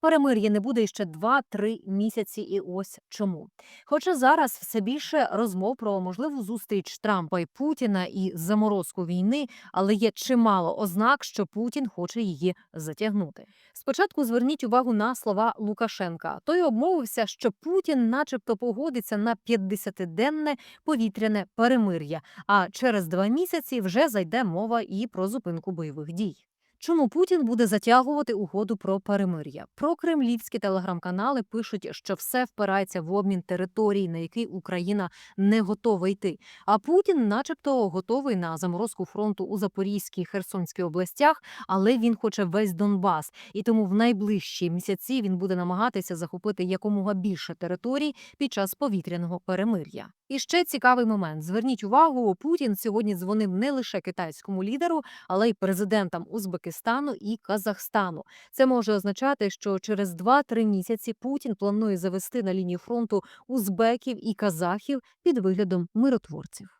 Перемир'я не буде ще 2-3 місяці, і ось чому. Хоча зараз все більше розмов про можливу зустріч Трампа і Путіна і заморозку війни, але є чимало ознак, що Путін хоче її затягнути. Спочатку зверніть увагу на слова Лукашенка. Той обмовився, що Путін, начебто, погодиться на 50-денне повітряне перемир'я. А через два місяці вже зайде мова і про зупинку бойових дій. Чому Путін буде затягувати угоду про перемир'я? Про кремлівські телеграм-канали пишуть, що все впирається в обмін територій, на який Україна не готова йти. А Путін, начебто, готовий на заморозку фронту у Запорізькій Херсонській областях, але він хоче весь Донбас, і тому в найближчі місяці він буде намагатися захопити якомога більше територій під час повітряного перемир'я. І ще цікавий момент: зверніть увагу, Путін сьогодні дзвонив не лише китайському лідеру, але й президентам Узбекистану і Казахстану. Це може означати, що через 2-3 місяці Путін планує завести на лінію фронту узбеків і казахів під виглядом миротворців.